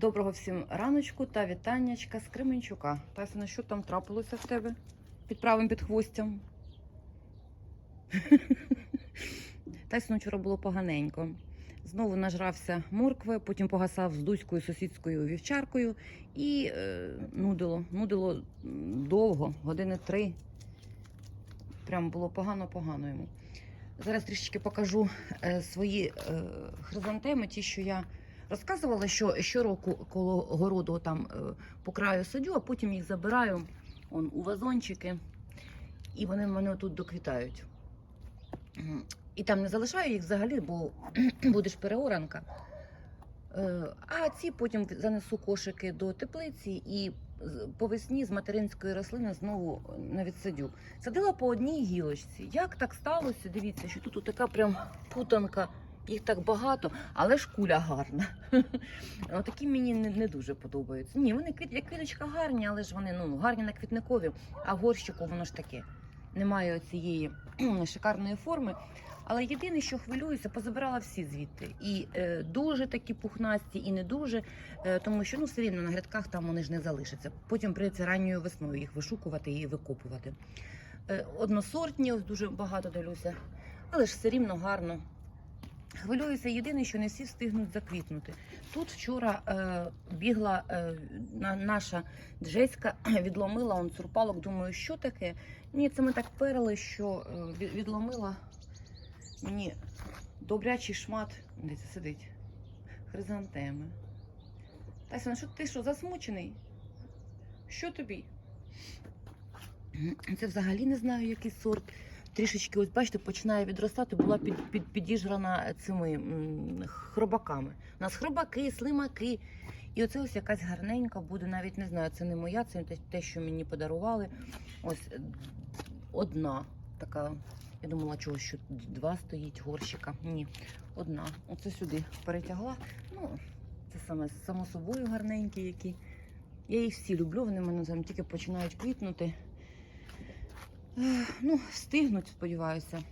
Доброго всім раночку та вітаннячка з Кременчука. Тайсона, що там трапилося в тебе під правим підхвостям? Тайсону вчора було поганенько. Знову нажрався моркви, потім погасав з дуською сусідською вівчаркою і е, нудило. Нудило довго, години три. Прям було погано-погано йому. Зараз трішечки покажу е, свої е, хризантеми, ті, що я розказувала, що щороку коло городу там е, по краю садю, а потім їх забираю он, у вазончики, і вони мене тут доквітають. І там не залишаю їх взагалі, бо будеш переоранка. Е, А ці потім занесу кошики до теплиці і по весні з материнської рослини знову на відсадю. Садила по одній гілочці. Як так сталося? Дивіться, що тут така прям путанка, їх так багато, але ж куля гарна. Такі мені не, не дуже подобаються. Ні, вони як квіточка гарні, але ж вони ну, гарні на квітникові, а горщику воно ж таке. Немає цієї шикарної форми. Але єдине, що хвилююся, позабирала всі звідти. І е, дуже такі пухнасті, і не дуже, е, тому що ну все рівно на грядках там вони ж не залишаться. Потім прийдеться ранньою весною їх вишукувати і викопувати. Е, односортні, ось дуже багато дивлюся, але ж все рівно гарно. Хвилююся єдине, що не всі встигнуть заквітнути. Тут вчора е, бігла е, наша Джеська, відломила он цурпалок. Думаю, що таке? Ні, це ми так перли, що е, відломила мені добрячий шмат. Де це сидить? Хризантеми. Тайсон, що ти що, засмучений? Що тобі? Це взагалі не знаю, який сорт. Трішечки, ось бачите, починає відростати, була під, під, підіжрана цими хробаками. У нас хробаки, слимаки. І оце ось якась гарненька буде, навіть не знаю, це не моя, це те, що мені подарували. Ось е, одна така. Я думала, чого що два стоїть горщика. Ні, одна. Оце сюди перетягла. Ну, це саме само собою гарненькі, які. Я їх всі люблю, вони в мене там тільки починають квітнути. Ех, Ну, встигнуть, сподіваюся.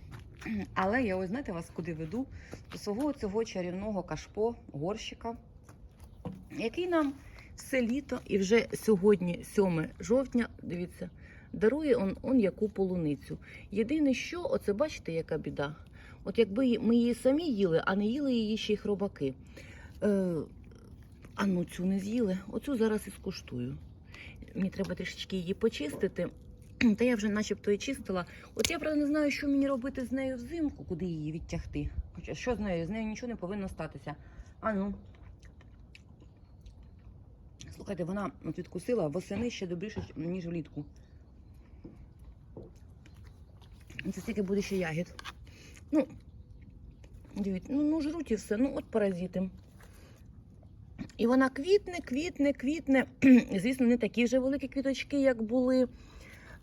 Але я ось знаєте вас куди веду? До свого цього чарівного кашпо, горщика, який нам все літо і вже сьогодні, 7 жовтня, дивіться, дарує он, он яку полуницю. Єдине, що, оце бачите, яка біда. От якби ми її самі їли, а не їли її ще й хробаки. Е, а ну цю не з'їли, оцю зараз і скуштую. Мені треба трішечки її почистити. Та я вже начебто і чистила. От я правда не знаю, що мені робити з нею взимку, куди її відтягти. Хоча що з нею? З нею нічого не повинно статися. А ну. Слухайте, вона от відкусила восени ще добріше, ніж влітку. Це стільки буде ще ягід. Ну, дивіться, ну, ну жруть і все. Ну, от паразити. І вона квітне, квітне, квітне. Звісно, не такі вже великі квіточки, як були.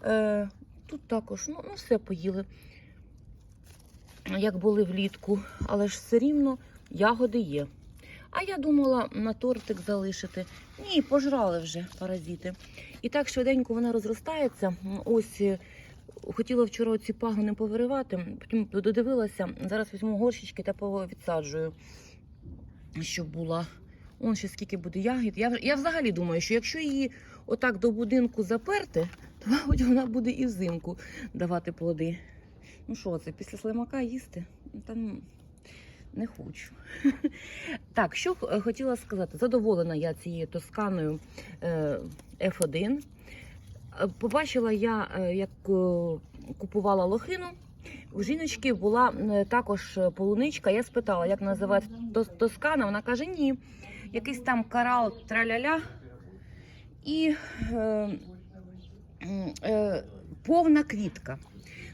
Е, тут також, ну, ну все поїли, як були влітку, але ж все рівно ягоди є. А я думала на тортик залишити. Ні, пожрали вже паразити. І так швиденько вона розростається. Ось е, хотіла вчора ці пагони повиривати, потім додивилася. Зараз візьму горщички та відсаджую, щоб була. Он ще скільки буде ягід. Я, я взагалі думаю, що якщо її отак до будинку заперти, мабуть, вона буде і взимку давати плоди. Ну що це, після слимака їсти? Ну, Та ну, не хочу. Так, що хотіла сказати, задоволена я цією тосканою е, F1. Е, Побачила я, е, як купувала лохину. У жіночки була також полуничка. Я спитала, як називається тос- тоскана. Вона каже, ні. Якийсь там карал траляля. І е, повна квітка.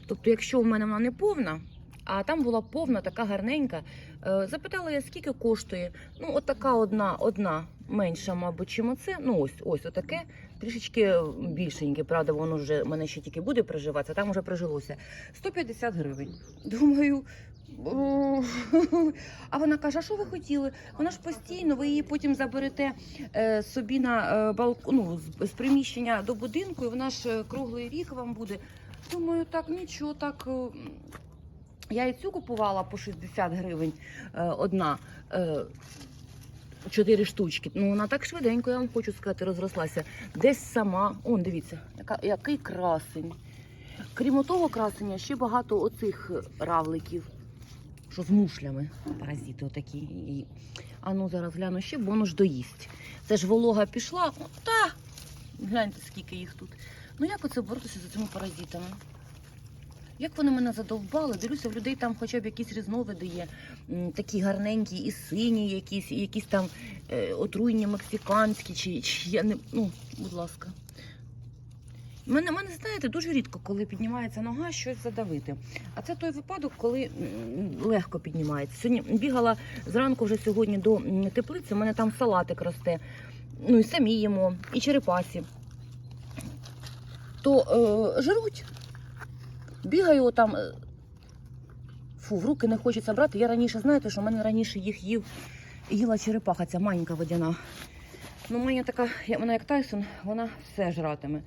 Тобто, якщо в мене вона не повна, а там була повна, така гарненька. Е, запитала я, скільки коштує. Ну, от така одна, одна менша, мабуть, чим оце. Ну, ось, ось отаке. Трішечки більшеньке, правда, воно вже мене ще тільки буде приживатися, там вже прижилося. 150 гривень. Думаю. А вона каже: а що ви хотіли? Вона ж постійно, ви її потім заберете е, собі на е, балкон, ну, з, приміщення до будинку, і вона ж круглий рік вам буде. Думаю, так, нічого, так. Е, Я і цю купувала по 60 гривень е, одна. Е, чотири штучки. Ну вона так швиденько, я вам хочу сказати, розрослася. Десь сама. Он, дивіться, яка, який красень. Крім того красення, ще багато оцих равликів, що з мушлями. Паразити отакі. І... А ну зараз гляну ще, бо доїсть. Це ж волога пішла. О, Та! Гляньте, скільки їх тут. Ну як оце боротися з цими паразитами? Як вони мене задовбали? Дивлюся, в людей там хоча б якісь різновиди є, такі гарненькі, і сині якісь, і якісь там е, отруйні мексиканські, чи, чи я не. Ну, будь ласка. Мене, мене, знаєте, дуже рідко, коли піднімається нога, щось задавити. А це той випадок, коли легко піднімається. Сьогодні бігала зранку вже сьогодні до теплиці, у мене там салатик росте. Ну і самі їмо, і черепасі. То е, жируть. Бігаю там. е, Фу, в руки не хочеться брати. Я раніше, знаєте, що в мене раніше їх їв, їла черепаха, ця маленька водяна. Ну, моя така, вона як Тайсон, вона все жратиме.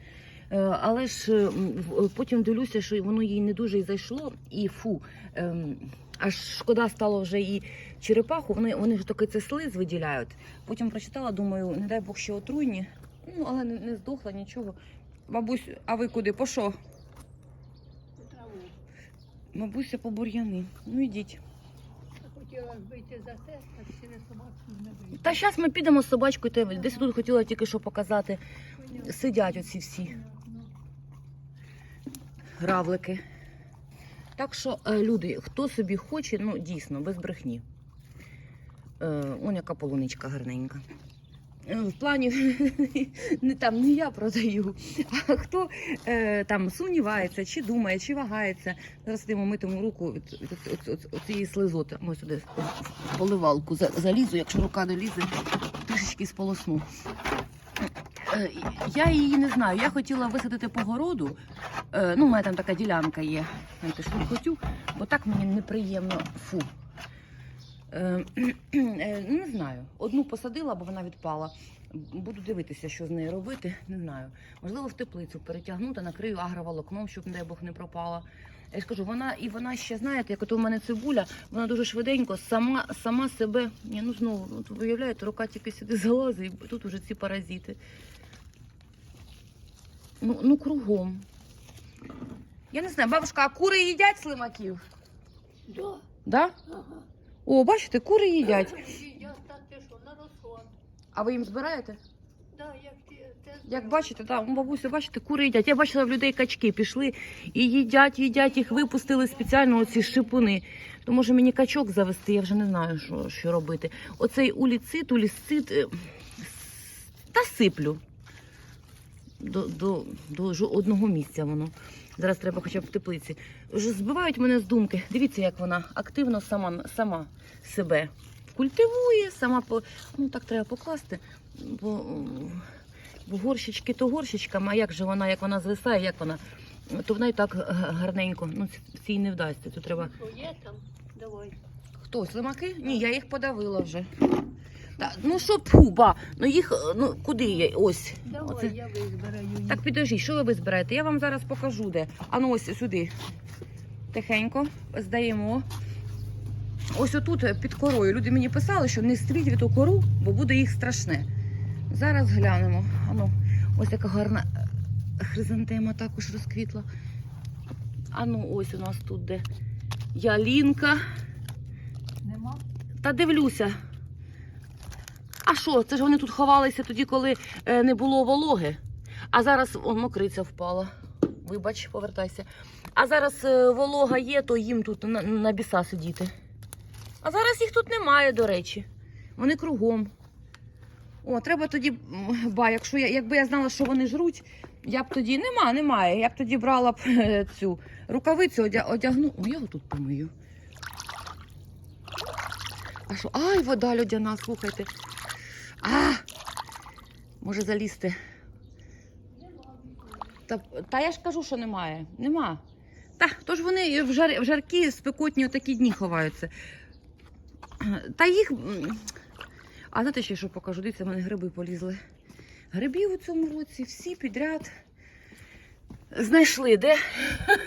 Е, Але ж е, потім дивлюся, що воно їй не дуже зайшло, і фу. ем, Аж шкода стало вже і черепаху, вони, вони ж таки це слиз виділяють. Потім прочитала, думаю, не дай Бог ще отруйні. Ну, але не, не здохла нічого. Бабусь, а ви куди? По що? Бабуся по бур'яни. Ну йдіть. Хотіла вийти за те, так ще не не вийти. Та зараз ми підемо з собачкою. те- Десь тут хотіла тільки що показати. Сидять оці всі гравлики. Так що, е, люди, хто собі хоче, ну дійсно, без брехні. Е, он яка полуничка гарненька. Е, В плані не там не я продаю, а хто е, там сумнівається, чи думає, чи вагається. Зараз йдемо митиму руку від, від, від, від, від цієї слизоти. Ось сюди в поливалку залізу, якщо рука не лізе, трішечки сполосну. Е, Я її не знаю. Я хотіла висадити по городу. Е, Ну, у мене там така ділянка є. Знаєте, хотю, бо так мені неприємно. Фу. Е, е, Не знаю. Одну посадила, бо вона відпала. Буду дивитися, що з нею робити. Не знаю. Можливо, в теплицю перетягнути, накрию агроволокном, щоб, не дай Бог, не пропала. Я ж кажу, вона і вона ще, знаєте, як от у мене цибуля, вона дуже швиденько сама, сама себе. Ні, ну знову, от виявляєте, рука тільки сюди залазить, і тут уже ці паразити. Ну, ну кругом. Я не знаю, бабушка, а кури їдять слимаків? Да, Да? ага. О, бачите, кури їдять. Їдять так ти що, на. А ви їм збираєте? Да, як ти, те Як бачите, да, ну, бабуся, бачите, кури їдять. Я бачила в людей качки пішли і їдять, їдять, їх випустили спеціально оці шипуни. То може мені качок завести, я вже не знаю, що, що робити. Оцей уліцит, улісцит, е, та сиплю. До, до, до одного місця воно. Зараз треба хоча б в теплиці. Вже збивають мене з думки. Дивіться, як вона активно сама, сама себе культивує, сама по. Ну так треба покласти. Бо, бо горщички то горщичками, а як же вона, як вона звисає, як вона, то вона і так гарненько. Ну, цій не вдасться. Тут треба. Є там? Давай. Хто, слимаки? Ні, я їх подавила вже. Та, ну що пуба? Ну їх, е, ну куди я? Ось. Давай, Оце. я визбираю. Так підожди, що ви збираєте? Я вам зараз покажу де. А ну ось сюди. Тихенько здаємо. Ось отут е, під корою. Люди мені писали, що не стріть від кору, бо буде їх страшне. Зараз глянемо. Ану, ось така гарна е, хризантема також розквітла. Ану, ось у нас тут де ялінка. Нема? Та дивлюся. А що? Це ж вони тут ховалися тоді, коли е, не було вологи. А зараз о, мокриця впала. Вибач, повертайся. А зараз е, волога є, то їм тут на, на біса сидіти. А зараз їх тут немає, до речі. Вони кругом. О, треба тоді, ба, якщо я, якби я знала, що вони жруть, я б тоді. Нема, немає. Я б тоді брала б е, цю рукавицю, одя, одягну. О, я його тут помию. А що? Ай, вода льодяна, слухайте. А! Може залізти. Та, та я ж кажу, що немає. Нема. Та, то вони в, жар, в жаркі спекотні такі дні ховаються. Та їх. А знаєте ще що покажу? Дивіться, в мене гриби полізли. Грибів у цьому році всі підряд. Знайшли, де?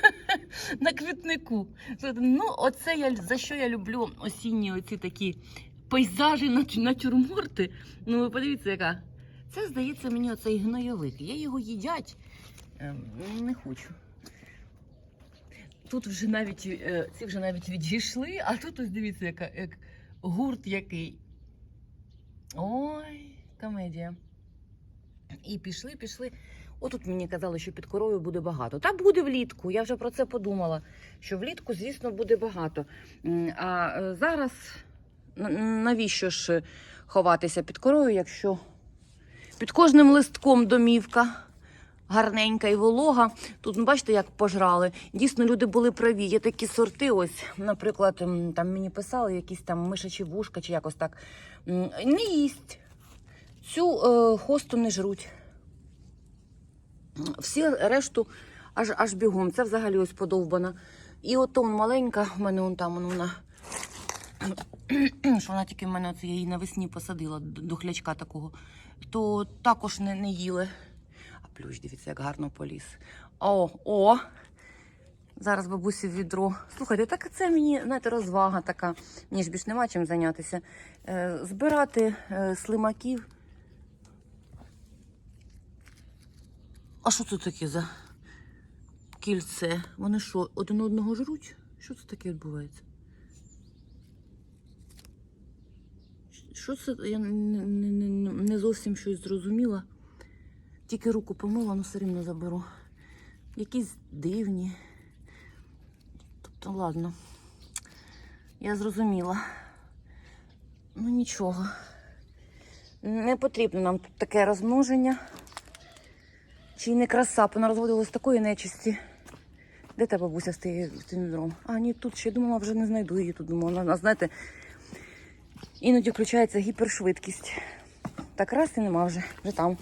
На квітнику. Ну, оце я за що я люблю осінні оці такі пейзажі, натюрморти. Ну, ви подивіться, яка. Це, здається, мені оцей гнойовик. Я його їдять. Ем, Не хочу. Тут вже навіть е, ці вже навіть відійшли, а тут ось дивіться, яка, як гурт який. Ой, комедія. І пішли, пішли. Отут мені казали, що під корою буде багато. Та буде влітку. Я вже про це подумала. Що влітку, звісно, буде багато. А е, зараз навіщо ж е, ховатися під корою, якщо під кожним листком домівка гарненька і волога. Тут ну, бачите, як пожрали. Дійсно, люди були праві. Є такі сорти. Ось, наприклад, там мені писали якісь там мишачі вушка чи якось так. Не їсть. Цю е, хосту не жруть. Всі решту аж, аж бігом. Це взагалі ось подовбана. І от маленька, в мене он там он вона. Що вона тільки в мене оце я її навесні посадила до хлячка такого, то також не, не їли. А плющ, дивіться, як гарно поліз. О, о! Зараз бабусі в відро. Слухайте, так це мені, знаєте, розвага така. Мені ж більш нема чим зайнятися. Е, збирати е, слимаків. А що це таке за кільце? Вони що, один одного жруть? Що це таке відбувається? Що це? Я не, не, не, зовсім щось зрозуміла. Тільки руку помила, але все рівно заберу. Якісь дивні. Тобто, ладно. Я зрозуміла. Ну нічого. Не потрібно нам тут таке розмноження. Чи не краса, вона понарозводилось такої нечисті. Де та бабуся з тим відром? А, ні, тут ще думала, вже не знайду її тут. Думала, вона, знаєте, іноді включається гіпершвидкість. Так раз і нема вже, вже там.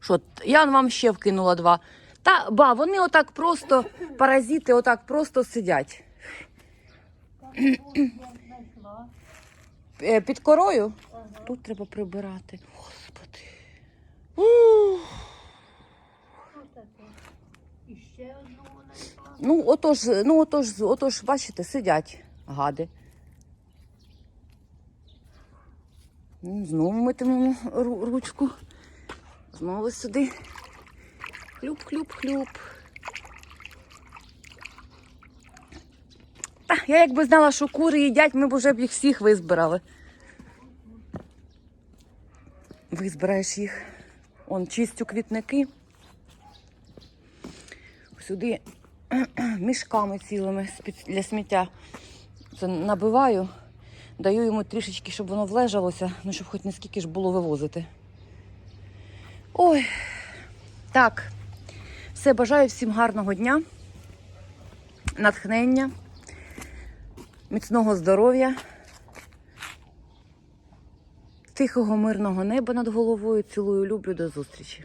Що, я вам ще вкинула два. Та, ба, вони отак просто, паразити, отак просто сидять. Е, Під корою тут треба прибирати. Господи. Ну, отож, ну, отож, отож, бачите, сидять гади. Ну, Знову митимемо ручку. Знову сюди. Хлюп-хлюп-хлюп. Я якби знала, що кури їдять, ми б вже б їх всіх визбирали. Визбираєш їх. Он чистю квітники. Сюди мішками цілими для сміття. Це набиваю, даю йому трішечки, щоб воно влежалося, ну щоб хоч наскільки ж було вивозити. Ой, так. Все, бажаю всім гарного дня, натхнення, міцного здоров'я, тихого мирного неба над головою. Цілую, люблю, до зустрічі.